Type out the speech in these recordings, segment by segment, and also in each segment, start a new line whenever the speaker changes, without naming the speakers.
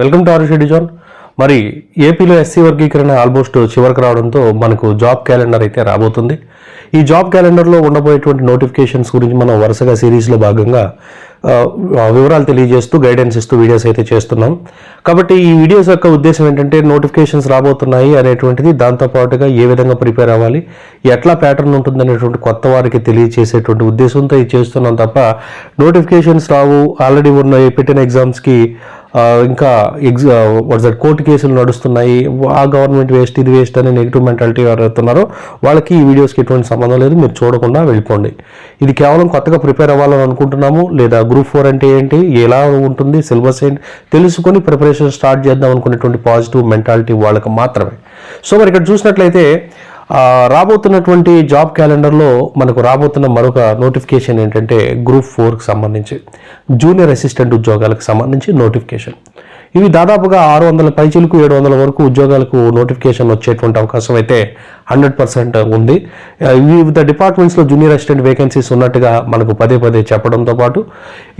Welcome to our షెడ్యూ జాన్. మరి ఏపీలో ఎస్సీ వర్గీకరణ ఆల్మోస్ట్ చివరికి రావడంతో మనకు జాబ్ క్యాలెండర్ అయితే రాబోతుంది. ఈ జాబ్ క్యాలెండర్లో ఉండబోయేటువంటి నోటిఫికేషన్స్ గురించి మనం వరుసగా సిరీస్లో భాగంగా వివరాలు తెలియజేస్తూ గైడెన్స్ ఇస్తూ వీడియోస్ అయితే చేస్తున్నాం. కాబట్టి ఈ వీడియోస్ యొక్క ఉద్దేశం ఏంటంటే నోటిఫికేషన్స్ రాబోతున్నాయి అనేటువంటిది దాంతోపాటుగా ఏ విధంగా ప్రిపేర్ అవ్వాలి ఎట్లా ప్యాటర్న్ ఉంటుంది అనేటువంటి కొత్త వారికి తెలియజేసేటువంటి ఉద్దేశంతో ఇది చేస్తున్నాం తప్ప నోటిఫికేషన్స్ రావు ఆల్రెడీ ఉన్న పెట్టిన ఎగ్జామ్స్కి ఇంకా ఎగ్జా వాట్స్ దట్ కోర్టు కేసులు నడుస్తున్నాయి ఆ గవర్నమెంట్ వేస్ట్ ఇది వేస్ట్ అనే నెగిటివ్ మెంటాలిటీ ఎవరైతున్నారో వాళ్ళకి ఈ వీడియోస్కి ఎటువంటి సంబంధం లేదు మీరు చూడకుండా వెళ్ళిపోండి. ఇది కేవలం కొత్తగా ప్రిపేర్ అవ్వాలని అనుకుంటున్నాము లేదా గ్రూప్ ఫోర్ అంటే ఏంటి ఎలా ఉంటుంది సిలబస్ ఏంటి తెలుసుకొని ప్రిపరేషన్ స్టార్ట్ చేద్దాం అనుకునేటువంటి పాజిటివ్ మెంటాలిటీ వాళ్ళకి మాత్రమే. సో మరి ఇక్కడ చూసినట్లయితే రాబోతున్నటువంటి జాబ్ క్యాలెండర్లో మనకు రాబోతున్న మరొక నోటిఫికేషన్ ఏంటంటే గ్రూప్ ఫోర్కి సంబంధించి జూనియర్ అసిస్టెంట్ ఉద్యోగాలకు సంబంధించి నోటిఫికేషన్. ఇవి దాదాపుగా ఆరు వందల పైచీలకు ఏడు వందల వరకు ఉద్యోగాలకు నోటిఫికేషన్ వచ్చేటువంటి అవకాశం అయితే హండ్రెడ్ పర్సెంట్ ఉంది. వివిధ డిపార్ట్మెంట్స్లో జూనియర్ అసిస్టెంట్ వేకెన్సీస్ ఉన్నట్టుగా మనకు పదే పదే చెప్పడంతో పాటు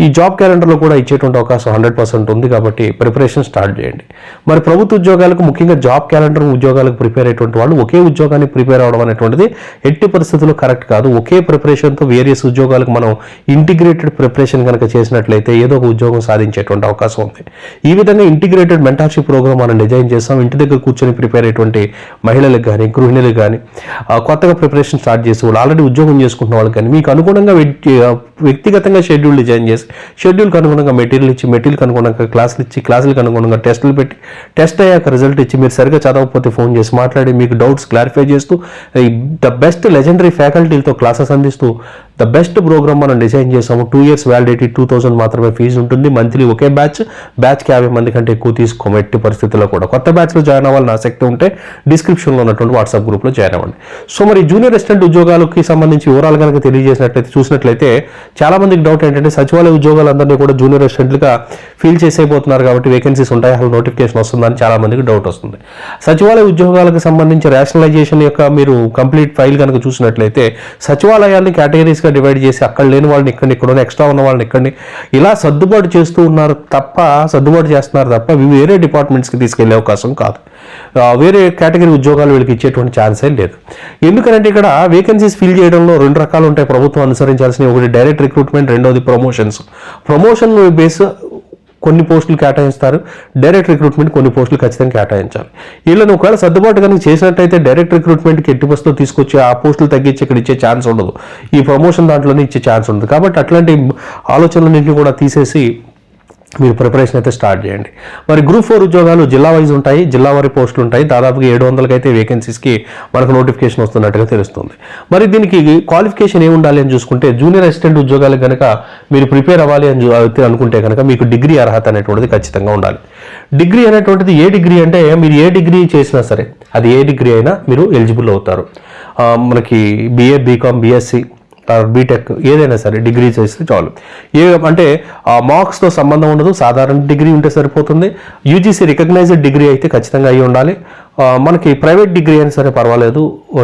ఈ జాబ్ క్యాలెండర్లో కూడా ఇచ్చేటువంటి అవకాశం హండ్రెడ్ పర్సెంట్ ఉంది కాబట్టి ప్రిపరేషన్ స్టార్ట్ చేయండి. మరి ప్రభుత్వ ఉద్యోగాలకు ముఖ్యంగా జాబ్ క్యాలెండర్ ఉద్యోగాలకు ప్రిపేర్ అయ్యేటువంటి వాళ్ళు ఒకే ఉద్యోగాన్ని ప్రిపేర్ అవడం అనేటువంటిది ఎట్టి పరిస్థితుల్లో కరెక్ట్ కాదు. ఒకే ప్రిపరేషన్తో వేరియస్ ఉద్యోగాలకు మనం ఇంటిగ్రేటెడ్ ప్రిపరేషన్ కనుక చేసినట్లయితే ఏదో ఒక ఉద్యోగం సాధించేటువంటి అవకాశం ఉంది. ఈ విధంగా ఇంటిగ్రేటెడ్ మెంటార్షిప్ ప్రోగ్రామ్ మనం డిజైన్ చేస్తాం. ఇంటి దగ్గర కూర్చొని ప్రిపేర్ అయ్యేటువంటి మహిళలకు కానీ గృహిణులకు కానీ కొత్తగా ప్రిపరేషన్ స్టార్ట్ చేసి వాళ్ళు ఆల్రెడీ ఉద్యోగం చేసుకుంటున్న వాళ్ళు కానీ మీకు అనుగుణంగా వ్యక్తిగతంగా షెడ్యూల్ డిజైన్ చేసి షెడ్యూల్కి అనుగుణంగా మెటీరియల్ ఇచ్చి మెటీరియల్కి అనుగుణంగా క్లాసులు ఇచ్చి క్లాసులకు అనుగుణంగా టెస్టులు పెట్టి టెస్ట్ అయ్యాక రిజల్ట్ ఇచ్చి మీరు సరిగ్గా చదవకపోతే ఫోన్ చేసి మాట్లాడి మీకు డౌట్స్ క్లారిఫై చేస్తూ ద బెస్ట్ లెజెండరీ ఫ్యాకల్టీలతో క్లాసెస్ అందిస్తూ ద బెస్ట్ ప్రోగ్రామ్ మనం డిజైన్ చేసాము two years validity two thousand మాత్రమే ఫీజు ఉంటుంది. మంత్లీ ఒకే బ్యాచ్ బ్యాచ్కి యాభై మంది కంటే ఎక్కువ తీసుకోము ఎట్టి పరిస్థితుల్లో కూడా. కొత్త బ్యాచ్లో జాయిన్ అవ్వాలని ఆసక్తి ఉంటే డిస్క్రిప్షన్లో ఉన్నటువంటి వాట్సాప్ గ్రూప్లో జాయిన్ అవ్వండి. సో మరి జూనియర్ అసిస్టెంట్ ఉద్యోగాలకి సంబంధించి వివరాలు కనుక తెలియజేసినట్లయితే చూసినట్లయితే చాలా మందికి డౌట్ ఏంటంటే సచివాలయ ఉద్యోగాలందరినీ కూడా జూనియర్ అసిస్టెంట్లుగా ఫీల్ చేసేపోతున్నారు కాబట్టి వేకెన్సీస్ ఉంటాయి. అసలు నోటిఫికేషన్ వస్తుందని చాలా మందికి డౌట్ వస్తుంది. సచివాలయ ఉద్యోగాలకు సంబంధించి రేషనలైజేషన్ యొక్క మీరు కంప్లీట్ ఫైల్ కనుక చూసినట్లయితే సచివాలయాన్ని కేటగిరీస్గా డివైడ్ చేసి అక్కడ లేని వాళ్ళని ఇక్కడ ఇక్కడ ఎక్స్ట్రా ఉన్న వాళ్ళని ఇక్కడిని ఇలా సర్దుబాటు చేస్తూ ఉన్నారు తప్ప సర్దుబాటు చేస్తున్నారు తప్ప వేరే డిపార్ట్మెంట్స్కి తీసుకెళ్ళే అవకాశం కాదు. వేరే కేటగిరీ ఉద్యోగాలు వీళ్ళకి ఇచ్చేటువంటి ఛాన్సే లేదు. ఎందుకంటే ఇక్కడ వేకెన్సీస్ ఫిల్ చేయడంలో రెండు రకాలు ఉంటాయి ప్రభుత్వం అనుసరించాల్సిన ఒకటి డైరెక్ట్ రిక్రూట్మెంట్ రెండోది ప్రమోషన్స్ ప్రమోషన్ బేస్ కొన్ని పోస్టులు కేటాయిస్తారు. డైరెక్ట్ రిక్రూట్మెంట్ కొన్ని పోస్టులు ఖచ్చితంగా కేటాయించాలి. వీళ్ళని ఒకవేళ సర్దుబాటు కనుక చేసినట్టయితే డైరెక్ట్ రిక్రూట్మెంట్కి ఎట్టి బస్సులో తీసుకొచ్చి ఆ పోస్టులు తగ్గించి ఇక్కడ ఇచ్చే ఛాన్స్ ఉండదు. ఈ ప్రమోషన్ దాంట్లోనే ఇచ్చే ఛాన్స్ ఉండదు. కాబట్టి అట్లాంటి ఆలోచనలన్నింటినీ కూడా తీసేసి మీరు ప్రిపరేషన్ అయితే స్టార్ట్ చేయండి. మరి గ్రూప్ ఫోర్ ఉద్యోగాలు జిల్లా వైజ్ ఉంటాయి జిల్లా వారి పోస్టులు ఉంటాయి. దాదాపుగా ఏడు వందలకైతే వేకెన్సీస్కి మనకు నోటిఫికేషన్ వస్తున్నట్టుగా తెలుస్తుంది. మరి దీనికి క్వాలిఫికేషన్ ఏమి ఉండాలి అని చూసుకుంటే జూనియర్ అసిస్టెంట్ ఉద్యోగాలకు కనుక మీరు ప్రిపేర్ అవ్వాలి అని అనుకుంటే కనుక మీకు డిగ్రీ అర్హత అనేటువంటిది ఖచ్చితంగా ఉండాలి. డిగ్రీ అనేటువంటిది ఏ డిగ్రీ అంటే మీరు ఏ డిగ్రీ చేసినా సరే అది ఏ డిగ్రీ అయినా మీరు ఎలిజిబుల్ అవుతారు. మనకి బీఏ బీకామ్ బీఎస్సీ బీటెక్ ఏదైనా సరే డిగ్రీ చేస్తే చాలు. ఏ అంటే ఆ మార్క్స్తో సంబంధం ఉండదు. సాధారణ డిగ్రీ ఉంటే సరిపోతుంది. యూజీసీ రికగ్నైజ్డ్ డిగ్రీ అయితే ఖచ్చితంగా అయి ఉండాలి. మనకి ప్రైవేట్ డిగ్రీ అయినా సరే పర్వాలేదు.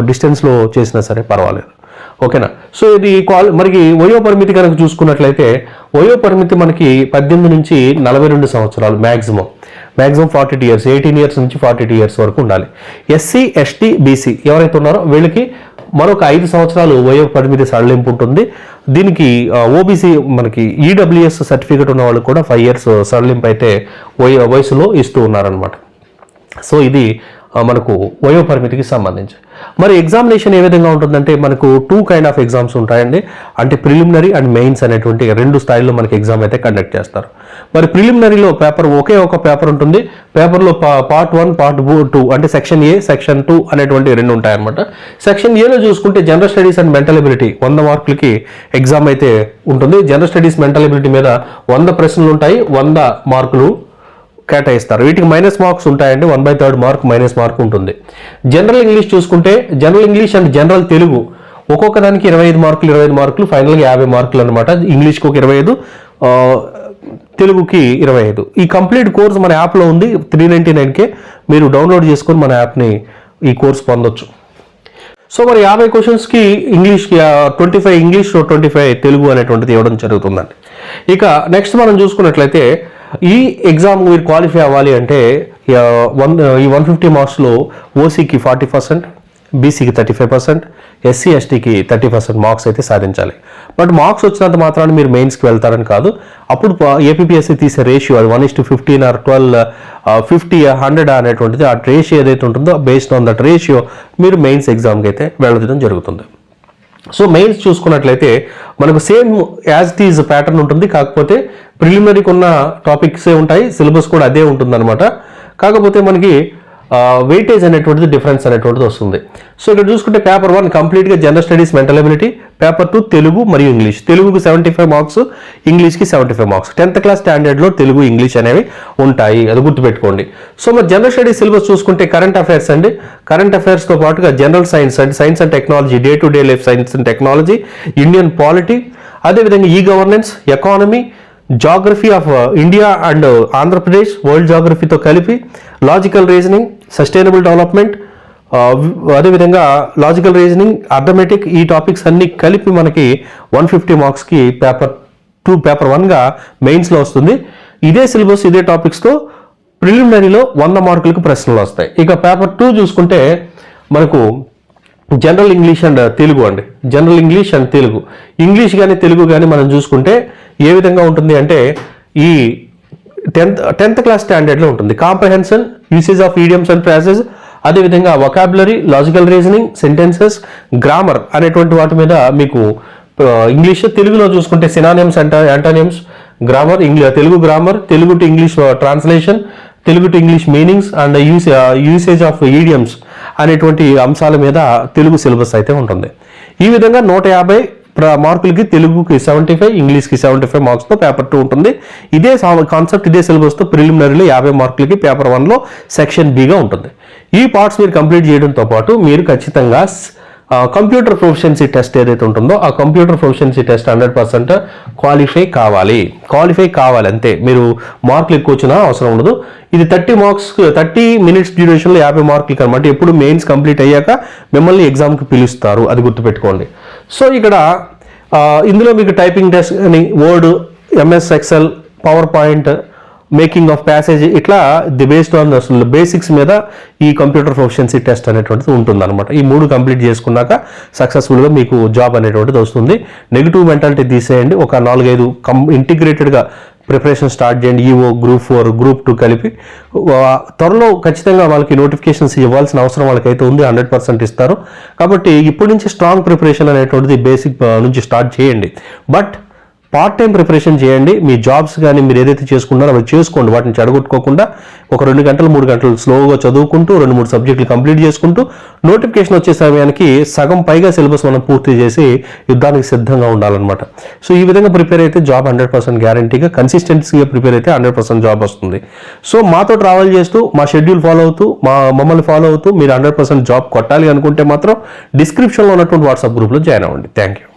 డిస్టెన్స్లో చేసినా సరే పర్వాలేదు. ఓకేనా? సో ఇది క్వాలి మనకి వయో పరిమితి కనుక చూసుకున్నట్లయితే వయో పరిమితి మనకి పద్దెనిమిది నుంచి నలభై రెండు సంవత్సరాలు maximum maximum forty years eighteen years నుంచి ఫార్టీ ఇయర్స్ వరకు ఉండాలి. ఎస్సీ ఎస్టీ బీసీ ఎవరైతే ఉన్నారో వీళ్ళకి మరొక ఐదు సంవత్సరాలు వయో పరిమితి సడలింపు ఉంటుంది. దీనికి ఓబీసీ మనకి ఈడబ్ల్యూఎస్ సర్టిఫికేట్ ఉన్న వాళ్ళకి కూడా ఫైవ్ ఇయర్స్ సడలింపు అయితే వయసులో ఇస్తూ ఉన్నారనమాట సో ఇది మనకు వయో పరిమితికి సంబంధించి. మరి ఎగ్జామినేషన్ ఏ విధంగా ఉంటుందంటే మనకు టూ కైండ్ ఆఫ్ ఎగ్జామ్స్ ఉంటాయండి. అంటే ప్రిలిమినరీ అండ్ మెయిన్స్ అనేటువంటి రెండు స్థాయిలో మనకి ఎగ్జామ్ అయితే కండక్ట్ చేస్తారు. మరి ప్రిలిమినరీలో పేపర్ ఒకే ఒక పేపర్ ఉంటుంది. పేపర్లో పార్ట్ వన్ పార్ట్ టూ అంటే సెక్షన్ ఏ సెక్షన్ టూ అనేటువంటి రెండు ఉంటాయన్నమాట. సెక్షన్ ఏలో చూసుకుంటే general studies and mental ability వంద మార్కులకి ఎగ్జామ్ అయితే ఉంటుంది. జనరల్ స్టడీస్ మెంటల్ ఎబిలిటీ మీద వంద ప్రశ్నలు ఉంటాయి. వంద మార్కులు కేటాయిస్తారు. వీటికి మైనస్ మార్క్స్ ఉంటాయండి. One by third mark minus mark ఉంటుంది. జనరల్ ఇంగ్లీష్ చూసుకుంటే general English and general Telugu ఒక్కొక్క దానికి ఇరవై ఐదు మార్కులు ఇరవై ఐదు మార్కులు ఫైనల్గా యాభై మార్కులు అనమాట ఇంగ్లీష్కి ఒక ఇరవై ఐదు తెలుగుకి ఇరవై ఐదు. ఈ కంప్లీట్ కోర్స్ మన యాప్లో ఉంది. త్రీ నైంటీ నైన్కే మీరు డౌన్లోడ్ చేసుకొని మన యాప్ని ఈ కోర్స్ పొందొచ్చు. సో మరి యాభై క్వశ్చన్స్కి English twenty five English twenty five Telugu అనేటువంటిది ఇవ్వడం జరుగుతుందండి. ఇక నెక్స్ట్ మనం చూసుకున్నట్లయితే ఈ ఎగ్జామ్ మీరు క్వాలిఫై అవ్వాలి అంటే వన్ ఈ వన్ ఫిఫ్టీ మార్క్స్లో ఓసీకి ఫార్టీ పర్సెంట్ బీసీకి థర్టీ ఫైవ్ పర్సెంట్ ఎస్సీ ఎస్టీకి థర్టీ పర్సెంట్ మార్క్స్ అయితే సాధించాలి. బట్ మార్క్స్ వచ్చినంత మాత్రాన్ని మీరు మెయిన్స్కి వెళ్తారని కాదు. అప్పుడు ఏపీఎస్సీ తీసే రేషియో అది one is to fifteen or twelve fifty hundred అనేటువంటిది ఆ రేషియో ఏదైతే ఉంటుందో బేస్డ్ ఆన్ దట్ రేషియో మీరు మెయిన్స్ ఎగ్జామ్కి అయితే వెళ్ళడం జరుగుతుంది. సో మెయిన్స్ చూసుకున్నట్లయితే మనకు same as it is pattern ఉంటుంది. కాకపోతే ప్రిలిమినరీకి ఉన్న టాపిక్సే ఉంటాయి. సిలబస్ కూడా అదే ఉంటుందన్నమాట. కాకపోతే మనకి వెయిటేజ్ అనేటువంటిది డిఫరెన్స్ అనేటువంటిది వస్తుంది. సో ఇక్కడ చూసుకుంటే పేపర్ వన్ కంప్లీట్గా general studies mental ability paper two Telugu మరియు ఇంగ్లీష్. తెలుగుకి seventy five marks ఇంగ్లీష్కి seventy five marks tenth class స్టాండర్డ్లో Telugu English అనేవి ఉంటాయి. అది గుర్తుపెట్టుకోండి. సో మరి జనరల్ స్టడీస్ సిలబస్ చూసుకుంటే కరెంట్ అఫైర్స్ అండి. కరెంట్ అఫైర్స్తో పాటుగా general science and. Science and technology day to day life science and technology Indian polity అదేవిధంగా ఈ governance economy geography of India and Andhra Pradesh world జాగ్రఫీతో కలిపి logical reasoning sustainable development అదేవిధంగా logical reasoning arithmetic ఈ topics అన్నీ కలిపి మనకి one fifty మార్క్స్కి paper two paper వన్గా మెయిన్స్లో వస్తుంది. ఇదే సిలబస్ ఇదే టాపిక్స్తో ప్రిలిమినరీలో వంద మార్కులకు ప్రశ్నలు వస్తాయి. ఇక పేపర్ టూ చూసుకుంటే మనకు జనరల్ ఇంగ్లీష్ అండ్ తెలుగు అండి. General English and Telugu. English కానీ తెలుగు కానీ మనం చూసుకుంటే ఏ విధంగా ఉంటుంది అంటే ఈ టెన్త్ టెన్త్ క్లాస్ స్టాండర్డ్లో ఉంటుంది. Comprehension usage of idioms and phrases అదేవిధంగా vocabulary logical reasoning sentences grammar అనేటువంటి వాటి మీద మీకు ఇంగ్లీష్ తెలుగులో చూసుకుంటే సినానియమ్స్ అంట antonyms grammar English Telugu grammar Telugu to English translation Telugu to English meanings and use usage of idioms అనేటువంటి అంశాల మీద తెలుగు సిలబస్ అయితే ఉంటుంది. ఈ విధంగా నూట యాభై మార్కులకి తెలుగుకి సెవెంటీ ఫైవ్ ఇంగ్లీష్కి సెవెంటీ ఫైవ్ మార్క్స్తో పేపర్ టూ ఉంటుంది. ఇదే కాన్సెప్ట్ ఇదే సిలబస్తో ప్రిలిమినరీలో యాభై మార్కులకి పేపర్ వన్లో సెక్షన్ బిగా ఉంటుంది. ఈ పార్ట్స్ మీరు కంప్లీట్ చేయడంతో పాటు మీరు ఖచ్చితంగా కంప్యూటర్ ప్రొఫిషియన్సీ టెస్ట్ ఏదైతే ఉంటుందో ఆ computer proficiency test hundred percent qualify కావాలి. క్వాలిఫై కావాలి అంతే మీరు మార్కులు ఎక్కువ వచ్చినా అవసరం ఉండదు. ఇది థర్టీ మార్క్స్ థర్టీ మినిట్స్ డ్యూరేషన్లో యాభై మార్కులు అనమాట. ఎప్పుడు మెయిన్స్ కంప్లీట్ అయ్యాక మిమ్మల్ని ఎగ్జామ్కి పిలుస్తారు. అది గుర్తుపెట్టుకోండి. సో ఇక్కడ ఇందులో మీకు టైపింగ్ టెస్ట్ అని word MS Excel power point making of passage ఇట్లా ది బేస్డ్ ఆన్ అసలు బేసిక్స్ మీద ఈ కంప్యూటర్ ప్రొఫిషియన్సీ టెస్ట్ అనేటువంటిది ఉంటుందన్నమాట. ఈ మూడు కంప్లీట్ చేసుకున్నాక సక్సెస్ఫుల్గా మీకు జాబ్ అనేటువంటిది వస్తుంది. నెగిటివ్ మెంటాలిటీ తీసేయండి. ఒక నాలుగైదు కం ఇంటిగ్రేటెడ్గా ప్రిపరేషన్ స్టార్ట్ చేయండి. EO group four group two కలిపి. త్వరలో ఖచ్చితంగా వాళ్ళకి నోటిఫికేషన్స్ ఇవ్వాల్సిన అవసరం వాళ్ళకైతే ఉంది. హండ్రెడ్ పర్సెంట్ ఇస్తారు. కాబట్టి ఇప్పటి నుంచి స్ట్రాంగ్ ప్రిపరేషన్ అనేటువంటిది బేసిక్ నుంచి స్టార్ట్ చేయండి. బట్ పార్ట్ టైం ప్రిపరేషన్ చేయండి. మీ జాబ్స్ కానీ మీరు ఏదైతే చేసుకుంటారో అవి చేసుకోండి. వాటిని చెడగొట్టుకోకుండా ఒక రెండు గంటలు మూడు గంటలు స్లోగా చదువుకుంటూ రెండు మూడు సబ్జెక్టులు కంప్లీట్ చేసుకుంటూ నోటిఫికేషన్ వచ్చే సమయానికి సగం పైగా సిలబస్ మనం పూర్తి చేసి యుద్ధానికి సిద్ధంగా ఉండాలన్నమాట. సో ఈ విధంగా ప్రిపేర్ అయితే జాబ్ హండ్రెడ్ పర్సెంట్ గ్యారంటీగా కన్సిస్టెన్సీగా ప్రిపేర్ అయితే హండ్రెడ్ పర్సెంట్ జాబ్ వస్తుంది. సో మాతో ట్రావెల్ చేస్తూ మా షెడ్యూల్ ఫాలో అవుతూ మా మమ్మల్ని ఫాలో అవుతూ మీరు హండ్రెడ్ పర్సెంట్ జాబ్ కొట్టాలి అనుకుంటే మాత్రం డిస్క్రిప్షన్లో ఉన్నటువంటి వాట్సాప్ గ్రూప్లో జాయిన్ అవ్వండి. Thank you